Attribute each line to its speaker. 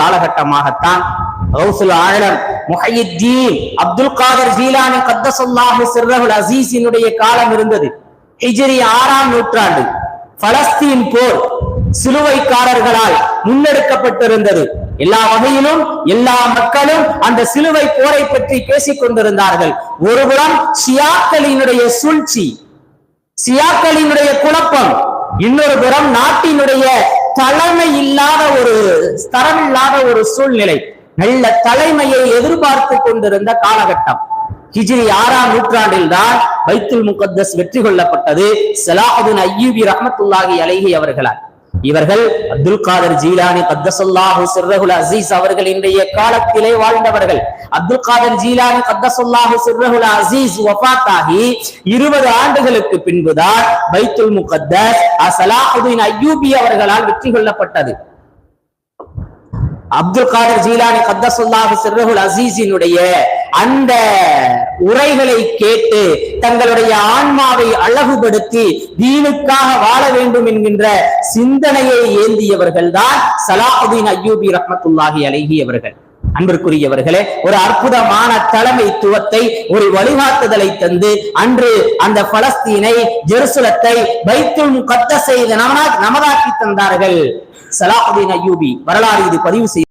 Speaker 1: காலகட்டமாகத்தான் கௌசுல் ஆலம் முஹையுத்தீன் அப்துல் காதர் ஜீலானி கத்தசல்லாஹு சிர்ரகுல் அசீஸினுடைய காலம் இருந்தது. ஹிஜ்ரி ஆறாம் நூற்றாண்டு. பலஸ்தீன் போர் சிலுவைக்காரர்களால் முன்னெடுக்கப்பட்டிருந்தது. எல்லா வகையிலும் எல்லா மக்களும் அந்த சிலுவை போரை பற்றி பேசிக் கொண்டிருந்தார்கள் ஒருபுறம் ஷியாக்களினுடைய சூழ்ச்சி சியாக்களினுடைய குழப்பம் இன்னொரு புறம் நாட்டினுடைய தலைமை இல்லாத ஒரு தரம் இல்லாத ஒரு சூழ்நிலை. நல்ல தலைமையை எதிர்பார்த்து கொண்டிருந்த காலகட்டம். ஹிஜ்ரி ஆறாம் நூற்றாண்டில் தான் பைத்துல் முகத்தஸ் வெற்றி கொள்ளப்பட்டது. சலாஹுதீன் ஐயூபி ரஹமத்துல்லாஹி அலைஹி அவர்களால். இவர்கள் அப்துல் காதர் ஜீலானி கத்தசுல்லாஹு சிர்ரகுல் அசீஸ் அவர்கள் இன்றைய காலத்திலே வாழ்ந்தவர்கள். அப்துல் காதர் ஜீலானி கத்தசுல்லாஹு சிர்ரகுல் அசீஸ் வஃபாத்தாகி இருபது ஆண்டுகளுக்கு பின்புதான் பைத்துல் முகத்தஸ் அசலாஹுதீன் ஐயூபி அவர்களால் வெற்றி கொள்ளப்பட்டது. அப்துல் காதர் ஜீலானி கத்தசுல்லாஹு சிர்ரகுல் அசீஸினுடைய அந்த உரைகளை கேட்டு தங்களுடைய ஆன்மாவை அழகுபடுத்தி தீனுக்காக வாழ வேண்டும் என்கின்ற சிந்தனையை ஏந்தியவர்கள் தான் சலாஹுதீன் அய்யூபி ரஹமத்துல்லாஹி அழகியவர்கள் அவர்கள். அன்பிற்குரியவர்களே ஒரு அற்புதமான தலைமைத்துவத்தை ஒரு வழிகாட்டுதலை தந்து அன்று அந்த பலஸ்தீனை ஜெருசலத்தை பைத்துல் முகத்தஸை நமதாக்கி தந்தார்கள். சலாஹுதீன் அய்யூபி வரலாறு இது பதிவு செய்ய